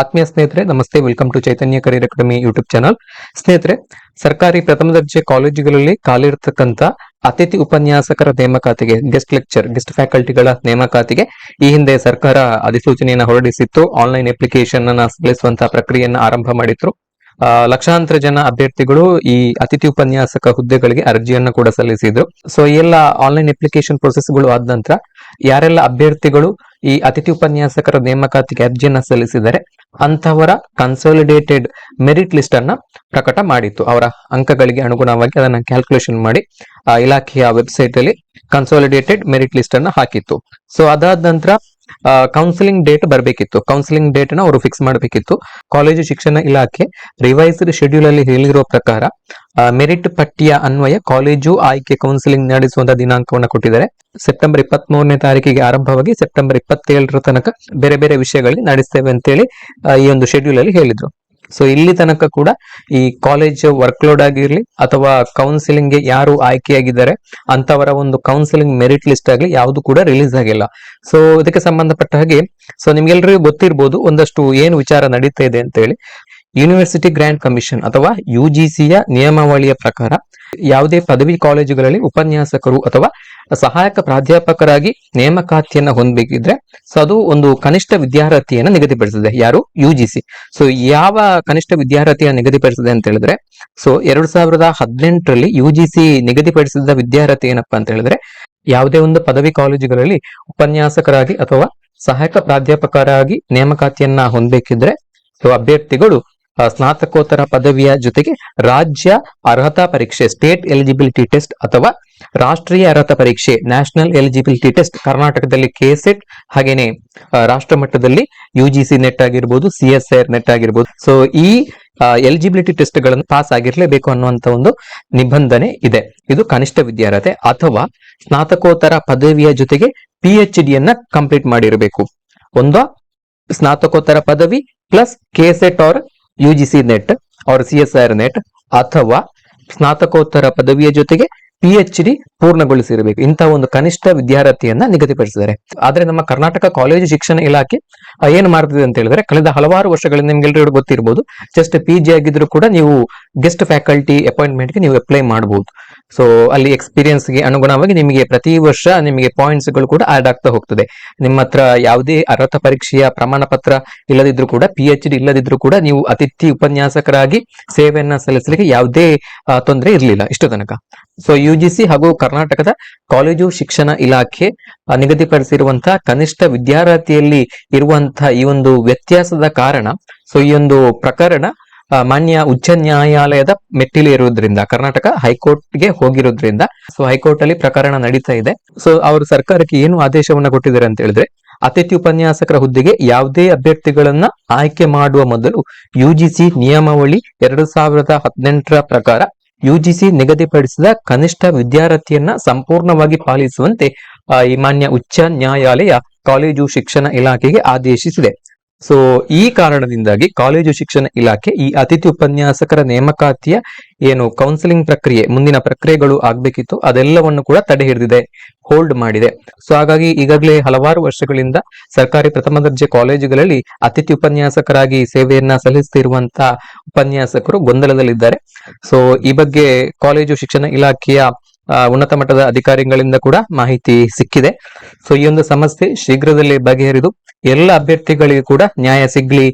ಆತ್ಮೀಯ ಸ್ನೇಹಿತರೆ, ನಮಸ್ತೆ. Welcome to Chaitanya career academy YouTube channel ಸ್ನೇಹಿತರೆ, ಸರ್ಕಾರಿ ಪ್ರಥಮ ದರ್ಜೆ ಕಾಲೇಜುಗಳಲ್ಲಿ ಖಾಲಿರ್ತಕ್ಕಂತ ಅತಿಥಿ ಉಪನ್ಯಾಸಕರ ನೇಮಕಾತಿಗೆ ಗೆಸ್ಟ್ ಲೆಕ್ಚರ್ ಗೆಸ್ಟ್ ಫ್ಯಾಕಲ್ಟಿಗಳ ನೇಮಕಾತಿಗೆ ಈ ಹಿಂದೆ ಸರ್ಕಾರ ಅಧಿಸೂಚನೆಯನ್ನು ಹೊರಡಿಸಿತ್ತು. ಆನ್ಲೈನ್ ಅಪ್ಲಿಕೇಶನ್ ಅನ್ನ ಸಲ್ಲಿಸುವಂತಹ ಪ್ರಕ್ರಿಯೆಯನ್ನು ಆರಂಭ ಮಾಡಿದ್ರು. ಲಕ್ಷಾಂತರ ಜನ ಅಭ್ಯರ್ಥಿಗಳು ಈ ಅತಿಥಿ ಉಪನ್ಯಾಸಕ ಹುದ್ದೆಗಳಿಗೆ ಅರ್ಜಿಯನ್ನು ಕೂಡ ಸಲ್ಲಿಸಿದ್ರು. ಸೊ ಎಲ್ಲ ಆನ್ಲೈನ್ ಅಪ್ಲಿಕೇಶನ್ಗಳು ಆದ ನಂತರ ಯಾರೆಲ್ಲ ಅಭ್ಯರ್ಥಿಗಳು ಈ ಅತಿಥಿ ಉಪನ್ಯಾಸಕರ ನೇಮಕಾತಿಗೆ ಅರ್ಜಿಯನ್ನ ಸಲ್ಲಿಸಿದರೆ ಅಂತವರ ಕನ್ಸಾಲಿಡೇಟೆಡ್ ಮೆರಿಟ್ ಲಿಸ್ಟ್ ಅನ್ನ ಪ್ರಕಟ ಮಾಡಿತ್ತು. ಅವರ ಅಂಕಗಳಿಗೆ ಅನುಗುಣವಾಗಿ ಅದನ್ನ ಕ್ಯಾಲ್ಕುಲೇಷನ್ ಮಾಡಿ ಇಲಾಖೆಯ ವೆಬ್ಸೈಟ್ ಅಲ್ಲಿ ಕನ್ಸಾಲಿಡೇಟೆಡ್ ಮೆರಿಟ್ ಲಿಸ್ಟ್ ಅನ್ನ ಹಾಕಿತ್ತು. ಸೊ ಅದಾದ ನಂತರ ಕೌನ್ಸಿಲಿಂಗ್ ಡೇಟ್ ಬರಬೇಕಿತ್ತು. ಕೌನ್ಸಿಲಿಂಗ್ ಡೇಟ್ನ ಅವರು ಫಿಕ್ಸ್ ಮಾಡಬೇಕಿತ್ತು. ಕಾಲೇಜು ಶಿಕ್ಷಣ ಇಲಾಖೆ ರಿವೈಸ್ಡ್ ಶೆಡ್ಯೂಲ್ ಅಲ್ಲಿ ಹೇಳಿರುವ ಪ್ರಕಾರ ಮೆರಿಟ್ ಪಟ್ಟಿಯ ಅನ್ವಯ ಕಾಲೇಜು ಆಯ್ಕೆ ಕೌನ್ಸಿಲಿಂಗ್ ನಡೆಸುವಂತಹ ದಿನಾಂಕವನ್ನು ಕೊಟ್ಟಿದ್ದಾರೆ. ಸೆಪ್ಟೆಂಬರ್ ಇಪ್ಪತ್ತ್ ಮೂರನೇ ತಾರೀಕಿಗೆ ಆರಂಭವಾಗಿ ಸೆಪ್ಟೆಂಬರ್ ಇಪ್ಪತ್ತೇಳರ ತನಕ ಬೇರೆ ಬೇರೆ ವಿಷಯಗಳಲ್ಲಿ ನಡೆಸ್ತೇವೆ ಅಂತೇಳಿ ಈ ಒಂದು ಶೆಡ್ಯೂಲ್ ಅಲ್ಲಿ ಹೇಳಿದ್ರು. ಸೊ ಇಲ್ಲಿ ತನಕ ಕೂಡ ಈ ಕಾಲೇಜ್ ವರ್ಕ್ಲೋಡ್ ಆಗಿರ್ಲಿ ಅಥವಾ ಕೌನ್ಸಿಲಿಂಗ್ಗೆ ಯಾರು ಆಯ್ಕೆಯಾಗಿದ್ದಾರೆ, ಅಂತವರ ಒಂದು ಕೌನ್ಸಿಲಿಂಗ್ ಮೆರಿಟ್ ಲಿಸ್ಟ್ ಆಗಲಿ ಯಾವುದು ಕೂಡ ರಿಲೀಸ್ ಆಗಿಲ್ಲ. ಸೊ ಇದಕ್ಕೆ ಸಂಬಂಧಪಟ್ಟ ಹಾಗೆ ಸೊ ನಿಮ್ಗೆಲ್ರಿಗೂ ಗೊತ್ತಿರ್ಬೋದು ಒಂದಷ್ಟು ಏನು ವಿಚಾರ ನಡೀತಾ ಇದೆ ಅಂತ ಹೇಳಿ ಯೂನಿವರ್ಸಿಟಿ ಗ್ರ್ಯಾಂಡ್ ಕಮಿಷನ್ ಅಥವಾ ಯು ಜಿಸಿಯ ನಿಯಮಾವಳಿಯ ಪ್ರಕಾರ ಯಾವುದೇ ಪದವಿ ಕಾಲೇಜುಗಳಲ್ಲಿ ಉಪನ್ಯಾಸಕರು ಅಥವಾ ಸಹಾಯಕ ಪ್ರಾಧ್ಯಾಪಕರಾಗಿ ನೇಮಕಾತಿಯನ್ನ ಹೊಂದಬೇಕಿದ್ರೆ ಸೊ ಅದು ಒಂದು ಕನಿಷ್ಠ ವಿದ್ಯಾರ್ಹತೆಯನ್ನು ನಿಗದಿಪಡಿಸಿದೆ ಯಾರು? ಯು ಜಿ ಸಿ ಯಾವ ಕನಿಷ್ಠ ವಿದ್ಯಾರ್ಹತೆಯನ್ನು ನಿಗದಿಪಡಿಸಿದೆ ಅಂತ ಹೇಳಿದ್ರೆ ಸೊ ಎರಡ್ ಸಾವಿರದ ಹದಿನೆಂಟರಲ್ಲಿ ಯು ಜಿ ಸಿ ನಿಗದಿಪಡಿಸಿದ ವಿದ್ಯಾರ್ಹತೆ ಏನಪ್ಪಾ ಅಂತ ಹೇಳಿದ್ರೆ, ಯಾವುದೇ ಒಂದು ಪದವಿ ಕಾಲೇಜುಗಳಲ್ಲಿ ಉಪನ್ಯಾಸಕರಾಗಿ ಅಥವಾ ಸಹಾಯಕ ಪ್ರಾಧ್ಯಾಪಕರಾಗಿ ನೇಮಕಾತಿಯನ್ನ ಹೊಂದಬೇಕಿದ್ರೆ ಸೊ ಅಭ್ಯರ್ಥಿಗಳು ಸ್ನಾತಕೋತ್ತರ ಪದವಿಯ ಜೊತೆಗೆ ರಾಜ್ಯ ಅರ್ಹತಾ ಪರೀಕ್ಷೆ, ಸ್ಟೇಟ್ ಎಲಿಜಿಬಿಲಿಟಿ ಟೆಸ್ಟ್ ಅಥವಾ ರಾಷ್ಟ್ರೀಯ ಅರ್ಹತಾ ಪರೀಕ್ಷೆ, ನ್ಯಾಷನಲ್ ಎಲಿಜಿಬಿಲಿಟಿ ಟೆಸ್ಟ್ ಕರ್ನಾಟಕದಲ್ಲಿ ಕೆಸೆಟ್ ಹಾಗೇನೆ ರಾಷ್ಟ್ರ ಮಟ್ಟದಲ್ಲಿ ಯು ಜಿ ಸಿ ನೆಟ್ ಆಗಿರ್ಬೋದು ಐ ನೆಟ್ ಆಗಿರ್ಬೋದು. ಸೊ ಈ ಎಲಿಜಿಬಿಲಿಟಿ ಟೆಸ್ಟ್ಗಳನ್ನು ಪಾಸ್ ಆಗಿರ್ಲೇಬೇಕು ಅನ್ನುವಂತ ಒಂದು ನಿಬಂಧನೆ ಇದೆ. ಇದು ಕನಿಷ್ಠ ವಿದ್ಯಾರ್ಹತೆ ಅಥವಾ ಸ್ನಾತಕೋತ್ತರ ಪದವಿಯ ಜೊತೆಗೆ ಪಿ ಎಚ್ ಡಿಯನ್ನ ಕಂಪ್ಲೀಟ್ ಮಾಡಿರಬೇಕು. ಒಂದು ಸ್ನಾತಕೋತ್ತರ ಪದವಿ plus K SET or U G C NET, ಅವರ ಸಿ ಎಸ್ ಆರ್ ನೆಟ್, ಅಥವಾ ಸ್ನಾತಕೋತ್ತರ ಪದವಿಯ ಜೊತೆಗೆ ಪಿ ಎಚ್ ಡಿ ಪೂರ್ಣಗೊಳಿಸಿರಬೇಕು. ಇಂತಹ ಒಂದು ಕನಿಷ್ಠ ವಿದ್ಯಾರ್ಥಿಯನ್ನ ನಿಗದಿಪಡಿಸಿದ್ದಾರೆ. ಆದ್ರೆ ನಮ್ಮ ಕರ್ನಾಟಕ ಕಾಲೇಜು ಶಿಕ್ಷಣ ಇಲಾಖೆ ಏನ್ ಮಾಡ್ತಿದೆ ಅಂತ ಹೇಳಿದ್ರೆ, ಕಳೆದ ಹಲವಾರು ವರ್ಷಗಳಿಂದ ನಿಮ್ಗೆಲ್ಲರಿಗೂ ಗೊತ್ತಿರಬಹುದು ಜಸ್ಟ್ ಪಿ ಜಿ ಆಗಿದ್ರು ಕೂಡ ನೀವು ಗೆಸ್ಟ್ ಫ್ಯಾಕಲ್ಟಿ ಅಪಾಯಿಂಟ್ಮೆಂಟ್ಗೆ ನೀವು ಅಪ್ಲೈ ಮಾಡಬಹುದು ಸೊ ಅಲ್ಲಿ ಎಕ್ಸ್ಪೀರಿಯನ್ಸ್ಗೆ ಅನುಗುಣವಾಗಿ ನಿಮಗೆ ಪ್ರತಿ ವರ್ಷ ನಿಮಗೆ ಪಾಯಿಂಟ್ಸ್ಗಳು ಕೂಡ ಆಡ್ ಆಗ್ತಾ ಹೋಗ್ತದೆ. ನಿಮ್ಮ ಹತ್ರ ಯಾವುದೇ ಅರ್ಹತಾ ಪರೀಕ್ಷೆಯ ಪ್ರಮಾಣ ಪತ್ರ ಇಲ್ಲದಿದ್ರು ಕೂಡ ಪಿ ಎಚ್ ಡಿ ಇಲ್ಲದಿದ್ರು ಕೂಡ ನೀವು ಅತಿಥಿ ಉಪನ್ಯಾಸಕರಾಗಿ ಸೇವೆಯನ್ನ ಸಲ್ಲಿಸಲಿಕ್ಕೆ ಯಾವುದೇ ತೊಂದರೆ ಇರಲಿಲ್ಲ ಇಷ್ಟು ತನಕ. ಸೊ ಯು ಜಿ ಹಾಗೂ ಕರ್ನಾಟಕದ ಕಾಲೇಜು ಶಿಕ್ಷಣ ಇಲಾಖೆ ನಿಗದಿಪಡಿಸಿರುವಂತಹ ಕನಿಷ್ಠ ವಿದ್ಯಾರ್ಥಿಯಲ್ಲಿ ಇರುವಂತಹ ಈ ಒಂದು ವ್ಯತ್ಯಾಸದ ಕಾರಣ ಸೊ ಈ ಒಂದು ಪ್ರಕರಣ ಮಾನ್ಯ ಉಚ್ಚ ನ್ಯಾಯಾಲಯದ ಮೆಟ್ಟಿಲು ಇರುವುದರಿಂದ ಕರ್ನಾಟಕ ಹೈಕೋರ್ಟ್ಗೆ ಹೋಗಿರೋದ್ರಿಂದ, ಸೊ ಹೈಕೋರ್ಟ್ ಅಲ್ಲಿ ಪ್ರಕರಣ ನಡೀತಾ ಇದೆ. ಸೊ ಅವರು ಸರ್ಕಾರಕ್ಕೆ ಏನು ಆದೇಶವನ್ನ ಕೊಟ್ಟಿದ್ದಾರೆ ಅಂತ ಹೇಳಿದ್ರೆ, ಅತಿಥಿ ಉಪನ್ಯಾಸಕರ ಹುದ್ದೆಗೆ ಯಾವುದೇ ಅಭ್ಯರ್ಥಿಗಳನ್ನ ಆಯ್ಕೆ ಮಾಡುವ ಮೊದಲು ಯುಜಿಸಿ ನಿಯಮಾವಳಿ ಎರಡು ಸಾವಿರದ ಹದಿನೆಂಟರ ಪ್ರಕಾರ ಯುಜಿಸಿ ನಿಗದಿಪಡಿಸಿದ ಕನಿಷ್ಠ ವಿದ್ಯಾರ್ಥಿಯನ್ನ ಸಂಪೂರ್ಣವಾಗಿ ಪಾಲಿಸುವಂತೆ ಈ ಮಾನ್ಯ ಉಚ್ಚ ನ್ಯಾಯಾಲಯ ಕಾಲೇಜು ಶಿಕ್ಷಣ ಇಲಾಖೆಗೆ ಆದೇಶಿಸಿದೆ. ಸೊ ಈ ಕಾರಣದಿಂದಾಗಿ ಕಾಲೇಜು ಶಿಕ್ಷಣ ಇಲಾಖೆ ಈ ಅತಿಥಿ ಉಪನ್ಯಾಸಕರ ನೇಮಕಾತಿಯ ಏನು ಕೌನ್ಸಿಲಿಂಗ್ ಪ್ರಕ್ರಿಯೆ, ಮುಂದಿನ ಪ್ರಕ್ರಿಯೆಗಳು ಆಗ್ಬೇಕಿತ್ತು, ಅದೆಲ್ಲವನ್ನು ಕೂಡ ತಡೆ ಹಿಡಿದಿದೆ ಹೋಲ್ಡ್ ಮಾಡಿದೆ. ಸೊ ಹಾಗಾಗಿ ಈಗಾಗಲೇ ಹಲವಾರು ವರ್ಷಗಳಿಂದ ಸರ್ಕಾರಿ ಪ್ರಥಮ ದರ್ಜೆ ಕಾಲೇಜುಗಳಲ್ಲಿ ಅತಿಥಿ ಉಪನ್ಯಾಸಕರಾಗಿ ಸೇವೆಯನ್ನ ಸಲ್ಲಿಸುತ್ತಿರುವಂತಹ ಉಪನ್ಯಾಸಕರು ಗೊಂದಲದಲ್ಲಿದ್ದಾರೆ. ಸೊ ಈ ಬಗ್ಗೆ ಕಾಲೇಜು ಶಿಕ್ಷಣ ಇಲಾಖೆಯ ಉನ್ನತ ಮಟ್ಟದ ಅಧಿಕಾರಿಗಳಿಂದ ಕೂಡ ಮಾಹಿತಿ ಸಿಕ್ಕಿದೆ. ಸೊ ಈ ಒಂದು ಸಮಸ್ಯೆ ಶೀಘ್ರದಲ್ಲಿ ಬಗೆಹರಿದು ಎಲ್ಲ ಅಭ್ಯರ್ಥಿಗಳಿಗೆ ಕೂಡ ನ್ಯಾಯ ಸಿಗ್ಲಿ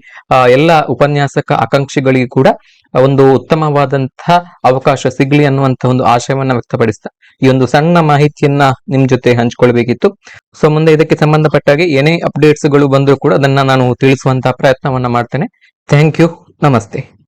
ಎಲ್ಲ ಉಪನ್ಯಾಸಕ ಆಕಾಂಕ್ಷಿಗಳಿಗೆ ಕೂಡ ಒಂದು ಉತ್ತಮವಾದಂತಹ ಅವಕಾಶ ಸಿಗ್ಲಿ ಅನ್ನುವಂತಹ ಒಂದು ಆಶಯವನ್ನ ವ್ಯಕ್ತಪಡಿಸ್ತಾ ಈ ಒಂದು ಸಣ್ಣ ಮಾಹಿತಿಯನ್ನ ನಿಮ್ ಜೊತೆ ಹಂಚ್ಕೊಳ್ಬೇಕಿತ್ತು. ಸೊ ಮುಂದೆ ಇದಕ್ಕೆ ಸಂಬಂಧಪಟ್ಟಾಗೆ ಏನೇ ಅಪ್ಡೇಟ್ಸ್ಗಳು ಬಂದರೂ ಕೂಡ ಅದನ್ನ ನಾನು ತಿಳಿಸುವಂತಹ ಪ್ರಯತ್ನವನ್ನ ಮಾಡ್ತೇನೆ. ಥ್ಯಾಂಕ್ ಯು ನಮಸ್ತೆ.